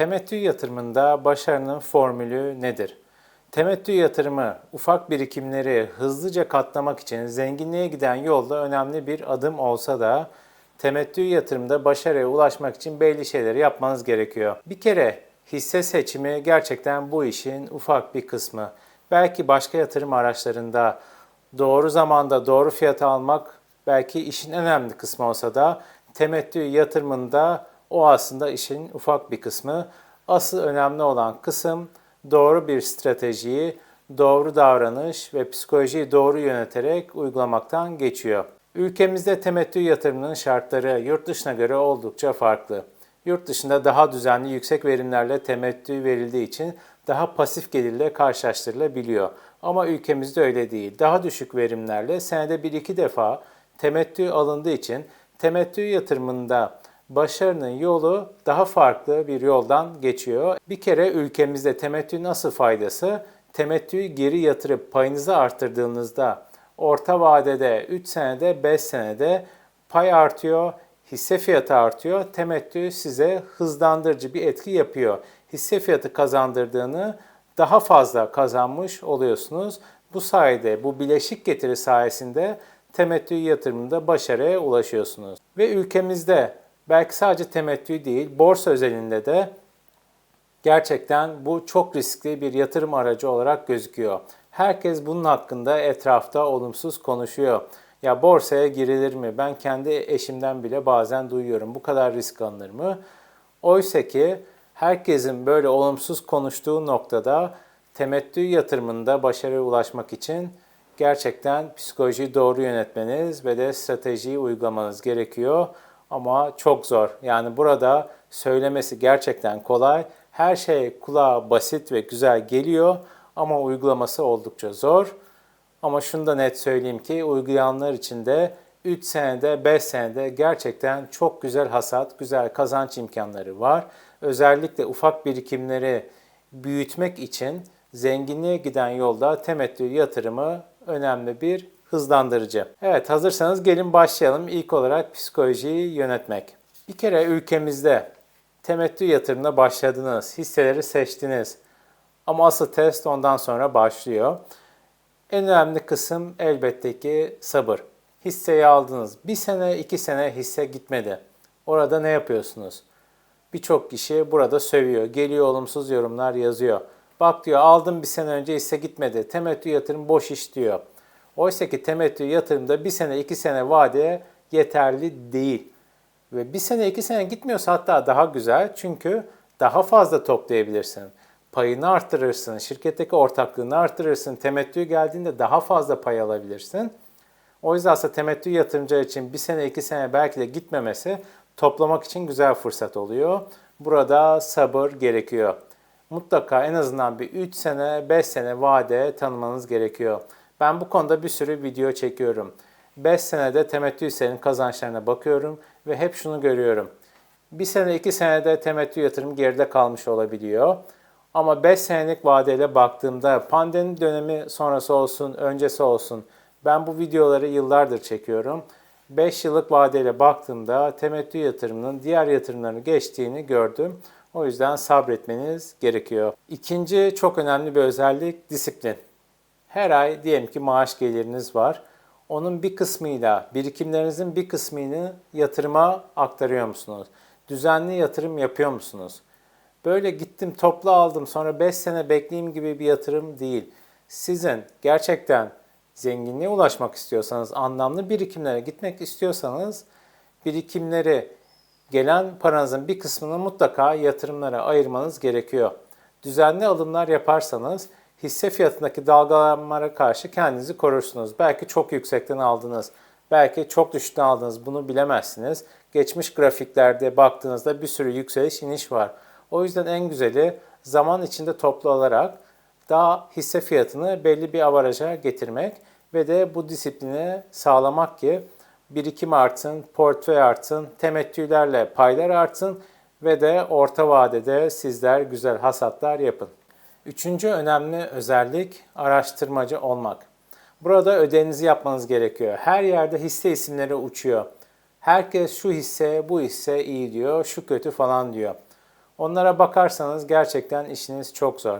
Temettü yatırımında başarının formülü nedir? Temettü yatırımı ufak birikimleri hızlıca katlamak için zenginliğe giden yolda önemli bir adım olsa da temettü yatırımda başarıya ulaşmak için belli şeyleri yapmanız gerekiyor. Bir kere hisse seçimi gerçekten bu işin ufak bir kısmı. Belki başka yatırım araçlarında doğru zamanda doğru fiyata almak belki işin önemli kısmı olsa da temettü yatırımında o aslında işin ufak bir kısmı. Asıl önemli olan kısım doğru bir stratejiyi, doğru davranış ve psikolojiyi doğru yöneterek uygulamaktan geçiyor. Ülkemizde temettü yatırımının şartları yurt dışına göre oldukça farklı. Yurt dışında daha düzenli yüksek verimlerle temettü verildiği için daha pasif gelirle karşılaştırılabiliyor. Ama ülkemizde öyle değil. Daha düşük verimlerle senede bir iki defa temettü alındığı için temettü yatırımında başarının yolu daha farklı bir yoldan geçiyor. Bir kere ülkemizde temettü nasıl faydası? Temettüyü geri yatırıp payınızı arttırdığınızda orta vadede 3 senede 5 senede pay artıyor, hisse fiyatı artıyor. Temettü size hızlandırıcı bir etki yapıyor. Hisse fiyatı kazandırdığını daha fazla kazanmış oluyorsunuz. Bu sayede bu bileşik getiri sayesinde temettü yatırımında başarıya ulaşıyorsunuz. Ve ülkemizde belki sadece temettü değil, borsa özelinde de gerçekten bu çok riskli bir yatırım aracı olarak gözüküyor. Herkes bunun hakkında etrafta olumsuz konuşuyor. Ya borsaya girilir mi? Ben kendi eşimden bile bazen duyuyorum. Bu kadar risk alınır mı? Oysa ki herkesin böyle olumsuz konuştuğu noktada temettü yatırımında başarıya ulaşmak için gerçekten psikolojiyi doğru yönetmeniz ve de stratejiyi uygulamanız gerekiyor. Ama çok zor. Yani burada söylemesi gerçekten kolay. Her şey kulağa basit ve güzel geliyor ama uygulaması oldukça zor. Ama şunu da net söyleyeyim ki uygulayanlar için de 3 senede 5 senede gerçekten çok güzel hasat, güzel kazanç imkanları var. Özellikle ufak birikimleri büyütmek için zenginliğe giden yolda temettü yatırımı önemli bir hızlandırıcı. Evet hazırsanız gelin başlayalım. İlk olarak psikolojiyi yönetmek. Bir kere ülkemizde temettü yatırımına başladınız, hisseleri seçtiniz. Ama asıl test ondan sonra başlıyor. En önemli kısım elbette ki sabır. Hisseyi aldınız. Bir sene, iki sene hisse gitmedi. Orada ne yapıyorsunuz? Birçok kişi burada sövüyor. Geliyor olumsuz yorumlar yazıyor. Bak diyor aldım bir sene önce hisse gitmedi. Temettü yatırım boş iş diyor. Oysa ki temettü yatırımda bir sene iki sene vade yeterli değil. Ve bir sene iki sene gitmiyorsa hatta daha güzel çünkü daha fazla toplayabilirsin. Payını arttırırsın, şirketteki ortaklığını arttırırsın, temettü geldiğinde daha fazla pay alabilirsin. O yüzden aslında temettü yatırımcı için bir sene iki sene belki de gitmemesi toplamak için güzel fırsat oluyor. Burada sabır gerekiyor. Mutlaka en azından bir 3 sene, 5 sene vade tanımanız gerekiyor. Ben bu konuda bir sürü video çekiyorum. 5 senede temettü hissenin kazançlarına bakıyorum ve hep şunu görüyorum. Bir sene, iki senede temettü yatırım geride kalmış olabiliyor. Ama 5 senelik vadeyle baktığımda pandemi dönemi sonrası olsun, öncesi olsun ben bu videoları yıllardır çekiyorum. 5 yıllık vadeyle baktığımda temettü yatırımının diğer yatırımlarını geçtiğini gördüm. O yüzden sabretmeniz gerekiyor. İkinci çok önemli bir özellik disiplin. Her ay diyelim ki maaş geliriniz var. Onun bir kısmıyla, birikimlerinizin bir kısmını yatırıma aktarıyor musunuz? Düzenli yatırım yapıyor musunuz? Böyle gittim topla aldım sonra 5 sene bekleyeyim gibi bir yatırım değil. Sizin gerçekten zenginliğe ulaşmak istiyorsanız, anlamlı birikimlere gitmek istiyorsanız birikimleri gelen paranızın bir kısmını mutlaka yatırımlara ayırmanız gerekiyor. Düzenli alımlar yaparsanız hisse fiyatındaki dalgalanmalara karşı kendinizi korursunuz. Belki çok yüksekten aldınız, belki çok düşükten aldınız bunu bilemezsiniz. Geçmiş grafiklerde baktığınızda bir sürü yükseliş iniş var. O yüzden en güzeli zaman içinde toplu olarak daha hisse fiyatını belli bir avaraja getirmek ve de bu disiplini sağlamak ki birikim artsın, portföy artsın, temettülerle paylar artsın ve de orta vadede sizler güzel hasatlar yapın. Üçüncü önemli özellik araştırmacı olmak. Burada ödevinizi yapmanız gerekiyor. Her yerde hisse isimleri uçuyor. Herkes şu hisse, bu hisse iyi diyor, şu kötü falan diyor. Onlara bakarsanız gerçekten işiniz çok zor.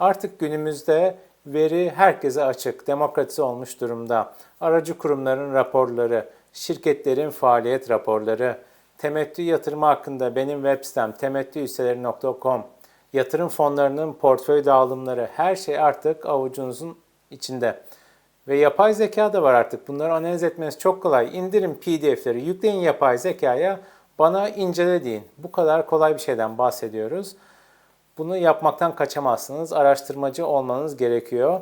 Artık günümüzde veri herkese açık, demokratize olmuş durumda. Aracı kurumların raporları, şirketlerin faaliyet raporları, temettü yatırımı hakkında benim web sitem temettühisseleri.com, yatırım fonlarının portföy dağılımları her şey artık avucunuzun içinde. Ve yapay zeka da var artık. Bunları analiz etmeniz çok kolay. İndirin PDF'leri, yükleyin yapay zekaya, bana incele deyin. Bu kadar kolay bir şeyden bahsediyoruz. Bunu yapmaktan kaçamazsınız. Araştırmacı olmanız gerekiyor.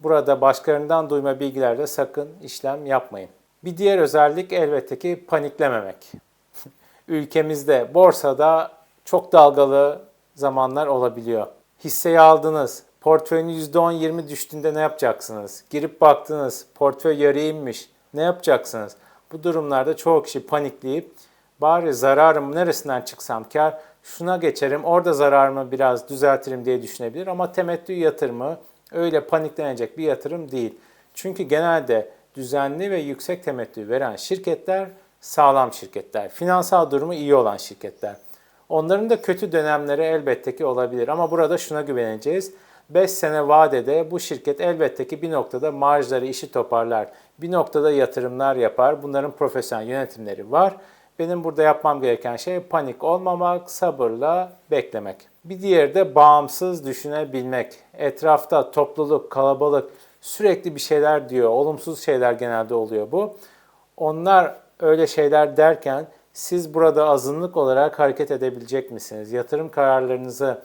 Burada başkalarından duyma bilgilerde sakın işlem yapmayın. Bir diğer özellik elbette ki paniklememek. Ülkemizde borsada çok dalgalı zamanlar olabiliyor. Hisseyi aldınız, portföyün %10-20 düştüğünde ne yapacaksınız? Girip baktınız, portföy yarı inmiş, ne yapacaksınız? Bu durumlarda çoğu kişi panikleyip bari zararım neresinden çıksam kar, şuna geçerim, orada zararımı biraz düzeltirim diye düşünebilir. Ama temettü yatırımı öyle paniklenecek bir yatırım değil. Çünkü genelde düzenli ve yüksek temettü veren şirketler sağlam şirketler, finansal durumu iyi olan şirketler. Onların da kötü dönemleri elbette ki olabilir ama burada şuna güveneceğiz. 5 sene vadede bu şirket elbette ki bir noktada marjları işi toparlar. Bir noktada yatırımlar yapar. Bunların profesyonel yönetimleri var. Benim burada yapmam gereken şey panik olmamak, sabırla beklemek. Bir diğeri de bağımsız düşünebilmek. Etrafta topluluk, kalabalık sürekli bir şeyler diyor. Olumsuz şeyler genelde oluyor bu. Onlar öyle şeyler derken siz burada azınlık olarak hareket edebilecek misiniz? Yatırım kararlarınızı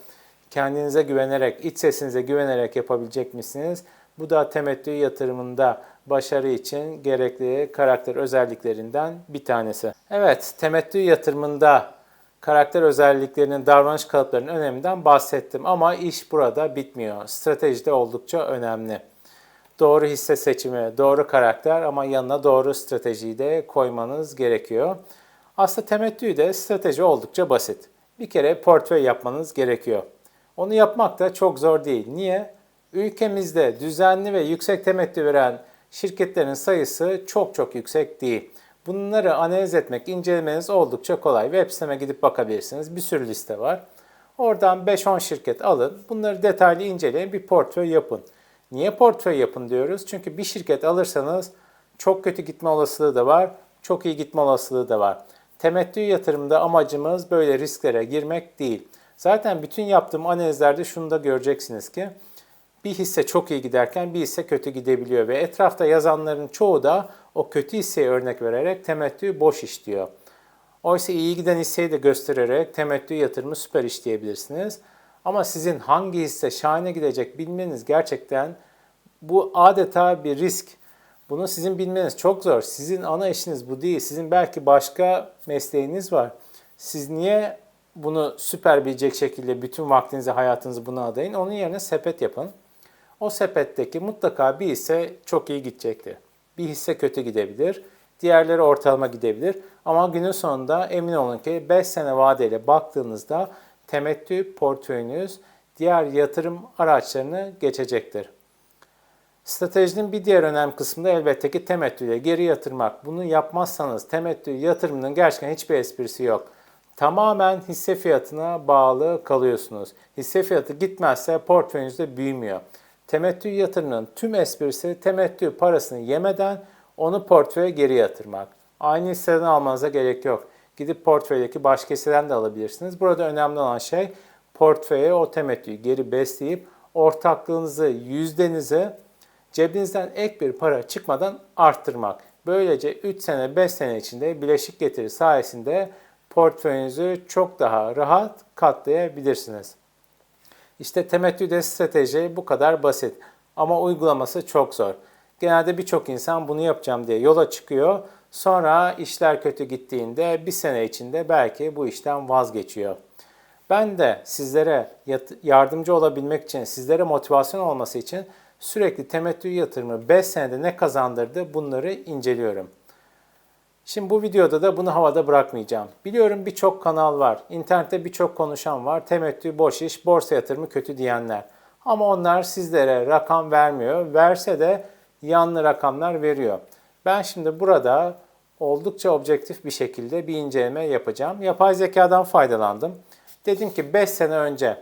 kendinize güvenerek, iç sesinize güvenerek yapabilecek misiniz? Bu da temettü yatırımında başarı için gerekli karakter özelliklerinden bir tanesi. Evet, temettü yatırımında karakter özelliklerinin, davranış kalıplarının öneminden bahsettim ama iş burada bitmiyor. Strateji de oldukça önemli. Doğru hisse seçimi, doğru karakter ama yanına doğru stratejiyi de koymanız gerekiyor. Aslında temettü de strateji oldukça basit. Bir kere portföy yapmanız gerekiyor. Onu yapmak da çok zor değil. Niye? Ülkemizde düzenli ve yüksek temettü veren şirketlerin sayısı çok çok yüksek değil. Bunları analiz etmek, incelemeniz oldukça kolay. Web siteme gidip bakabilirsiniz. Bir sürü liste var. Oradan 5-10 şirket alın. Bunları detaylı inceleyin. Bir portföy yapın. Niye portföy yapın diyoruz? Çünkü bir şirket alırsanız çok kötü gitme olasılığı da var, çok iyi gitme olasılığı da var. Temettü yatırımda amacımız böyle risklere girmek değil. Zaten bütün yaptığım analizlerde şunu da göreceksiniz ki bir hisse çok iyi giderken bir hisse kötü gidebiliyor ve etrafta yazanların çoğu da o kötü hisseye örnek vererek temettü boş iş diyor. Oysa iyi giden hisseyi de göstererek temettü yatırımı süper iş diyebilirsiniz. Ama sizin hangi hisse şahane gidecek bilmeniz gerçekten bu adeta bir risk. Bunu sizin bilmeniz çok zor. Sizin ana işiniz bu değil. Sizin belki başka mesleğiniz var. Siz niye bunu süper bilecek şekilde bütün vaktinizi, hayatınızı buna adayın? Onun yerine sepet yapın. O sepetteki mutlaka bir hisse çok iyi gidecektir. Bir hisse kötü gidebilir. Diğerleri ortalama gidebilir. Ama günün sonunda emin olun ki 5 sene vadeyle baktığınızda temettü portföyünüz diğer yatırım araçlarını geçecektir. Stratejinin bir diğer önemli kısmı da elbette ki temettüyle geri yatırmak. Bunu yapmazsanız temettü yatırımının gerçekten hiçbir esprisi yok. Tamamen hisse fiyatına bağlı kalıyorsunuz. Hisse fiyatı gitmezse portföyünüz de büyümüyor. Temettü yatırımının tüm esprisi temettü parasını yemeden onu portföye geri yatırmak. Aynı hisseden almanıza gerek yok. Gidip portföydeki başka hisseden de alabilirsiniz. Burada önemli olan şey portföye o temettüyü geri besleyip ortaklığınızı, yüzdenizi cebinizden ek bir para çıkmadan arttırmak. Böylece 3 sene 5 sene içinde bileşik getiri sayesinde portföyünüzü çok daha rahat katlayabilirsiniz. İşte temettüde strateji bu kadar basit ama uygulaması çok zor. Genelde birçok insan bunu yapacağım diye yola çıkıyor. Sonra işler kötü gittiğinde bir sene içinde belki bu işten vazgeçiyor. Ben de sizlere yardımcı olabilmek için, sizlere motivasyon olması için sürekli temettü yatırımı 5 senede ne kazandırdı bunları inceliyorum. Şimdi bu videoda da bunu havada bırakmayacağım. Biliyorum birçok kanal var. İnternette birçok konuşan var. Temettü boş iş, borsa yatırımı kötü diyenler. Ama onlar sizlere rakam vermiyor. Verse de yanlı rakamlar veriyor. Ben şimdi burada oldukça objektif bir şekilde bir inceleme yapacağım. Yapay zekadan faydalandım. Dedim ki 5 sene önce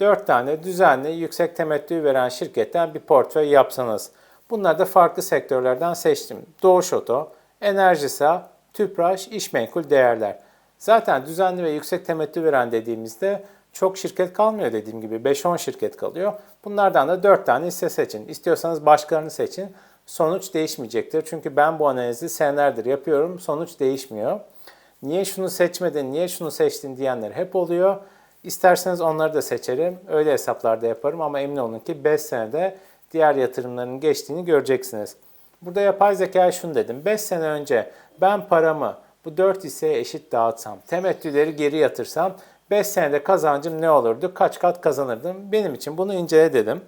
4 tane düzenli yüksek temettü veren şirketten bir portföy yapsanız. Bunları da farklı sektörlerden seçtim. Doğuş Oto, Enerjisa, Tüpraş, İşmenkul Değerler. Zaten düzenli ve yüksek temettü veren dediğimizde çok şirket kalmıyor dediğim gibi 5-10 şirket kalıyor. Bunlardan da 4 tane hisse seçin. İstiyorsanız başkalarını seçin. Sonuç değişmeyecektir. Çünkü ben bu analizi senelerdir yapıyorum. Sonuç değişmiyor. Niye şunu seçmedin, niye şunu seçtin diyenler hep oluyor. İsterseniz onları da seçerim. Öyle hesaplarda yaparım ama emin olun ki 5 senede diğer yatırımların geçtiğini göreceksiniz. Burada yapay zekaya şunu dedim. 5 sene önce ben paramı bu 4 hisseye eşit dağıtsam, temettüleri geri yatırsam 5 senede kazancım ne olurdu? Kaç kat kazanırdım? Benim için bunu incele dedim.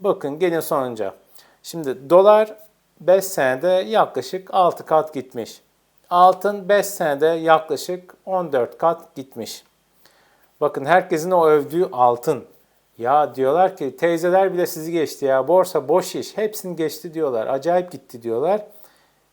Bakın gelin sonuca. Şimdi dolar 5 senede yaklaşık 6 kat gitmiş. Altın 5 senede yaklaşık 14 kat gitmiş. Bakın herkesin o övdüğü altın. Ya diyorlar ki teyzeler bile sizi geçti ya borsa boş iş hepsini geçti diyorlar. Acayip gitti diyorlar.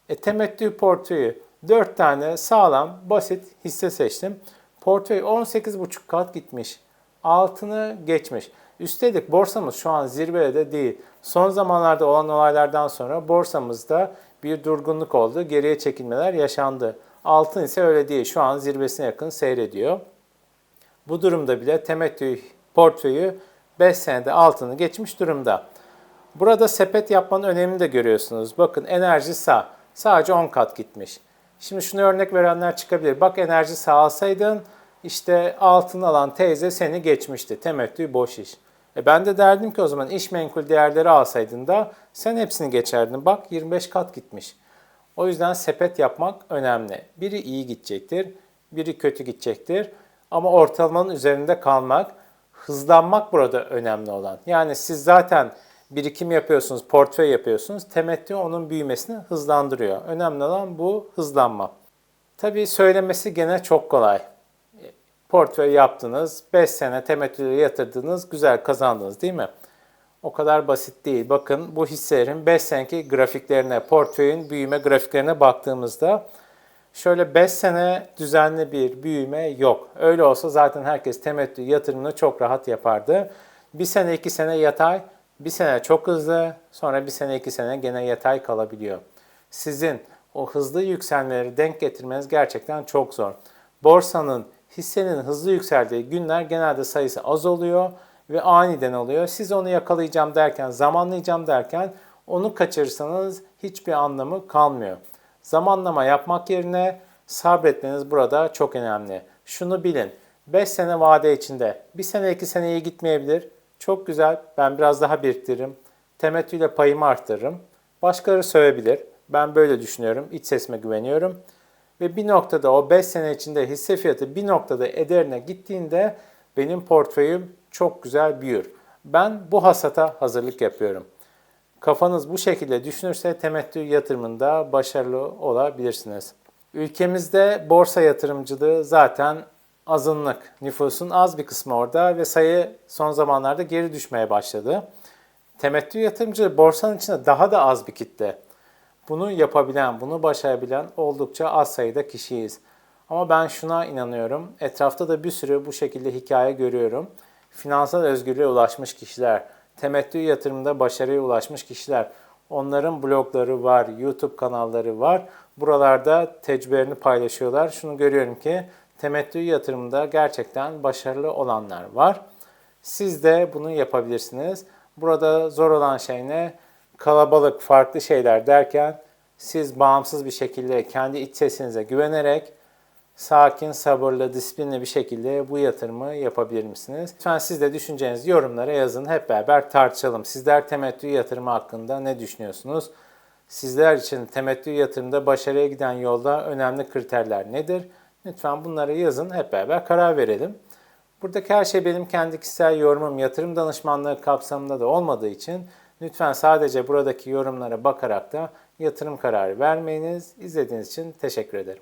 E temettü portföyü 4 tane sağlam basit hisse seçtim. Portföy 18,5 kat gitmiş. Altını geçmiş. Üstelik borsamız şu an zirvede değil. Son zamanlarda olan olaylardan sonra borsamızda bir durgunluk oldu. Geriye çekilmeler yaşandı. Altın ise öyle değil. Şu an zirvesine yakın seyrediyor. Bu durumda bile temettü portföyü 5 senede altını geçmiş durumda. Burada sepet yapmanın önemini de görüyorsunuz. Bakın enerji sağ. Sadece 10 kat gitmiş. Şimdi şunu örnek verenler çıkabilir. Bak enerji sağ alsaydın işte altın alan teyze seni geçmişti. Temettü boş iş. E ben de derdim ki o zaman iş menkul değerleri alsaydın da sen hepsini geçerdin. Bak 25 kat gitmiş. O yüzden sepet yapmak önemli. Biri iyi gidecektir, biri kötü gidecektir. Ama ortalamanın üzerinde kalmak, hızlanmak burada önemli olan. Yani siz zaten birikim yapıyorsunuz, portföy yapıyorsunuz. Temettü onun büyümesini hızlandırıyor. Önemli olan bu hızlanma. Tabii söylemesi gene çok kolay. Portföy yaptınız, 5 sene temettüleri yatırdınız, güzel kazandınız değil mi? O kadar basit değil. Bakın bu hisselerin 5 seneki grafiklerine, portföyün büyüme grafiklerine baktığımızda şöyle 5 sene düzenli bir büyüme yok. Öyle olsa zaten herkes temettü yatırımını çok rahat yapardı. Bir sene, iki sene yatay, bir sene çok hızlı, sonra bir sene, iki sene gene yatay kalabiliyor. Sizin o hızlı yükselmeleri denk getirmeniz gerçekten çok zor. Borsanın, hissenin hızlı yükseldiği günler genelde sayısı az oluyor ve aniden oluyor. Siz onu yakalayacağım derken, zamanlayacağım derken onu kaçırırsanız hiçbir anlamı kalmıyor. Zamanlama yapmak yerine sabretmeniz burada çok önemli. Şunu bilin, 5 sene vade içinde, 1 sene 2 sene iyi gitmeyebilir. Çok güzel, ben biraz daha biriktiririm. Temettüyle payımı arttırırım. Başkaları sövebilir. Ben böyle düşünüyorum, iç sesime güveniyorum. Ve bir noktada o 5 sene içinde hisse fiyatı bir noktada ederine gittiğinde benim portföyüm çok güzel büyür. Ben bu hasata hazırlık yapıyorum. Kafanız bu şekilde düşünürse temettü yatırımında başarılı olabilirsiniz. Ülkemizde borsa yatırımcılığı zaten azınlık. Nüfusun az bir kısmı orada ve sayı son zamanlarda geri düşmeye başladı. Temettü yatırımcılığı borsanın içinde daha da az bir kitle. Bunu yapabilen, bunu başarabilen oldukça az sayıda kişiyiz. Ama ben şuna inanıyorum. Etrafta da bir sürü bu şekilde hikaye görüyorum. Finansal özgürlüğe ulaşmış kişiler, temettü yatırımında başarıya ulaşmış kişiler. Onların blogları var, YouTube kanalları var. Buralarda tecrübelerini paylaşıyorlar. Şunu görüyorum ki temettü yatırımında gerçekten başarılı olanlar var. Siz de bunu yapabilirsiniz. Burada zor olan şey ne? Kalabalık, farklı şeyler derken siz bağımsız bir şekilde kendi iç sesinize güvenerek sakin, sabırlı, disiplinli bir şekilde bu yatırımı yapabilir misiniz? Lütfen siz de düşüncenizi yorumlara yazın. Hep beraber tartışalım. Sizler temettü yatırımı hakkında ne düşünüyorsunuz? Sizler için temettü yatırımda başarıya giden yolda önemli kriterler nedir? Lütfen bunları yazın. Hep beraber karar verelim. Buradaki her şey benim kendi kişisel yorumum, yatırım danışmanlığı kapsamında da olmadığı için lütfen sadece buradaki yorumlara bakarak da yatırım kararı vermeyiniz. İzlediğiniz için teşekkür ederim.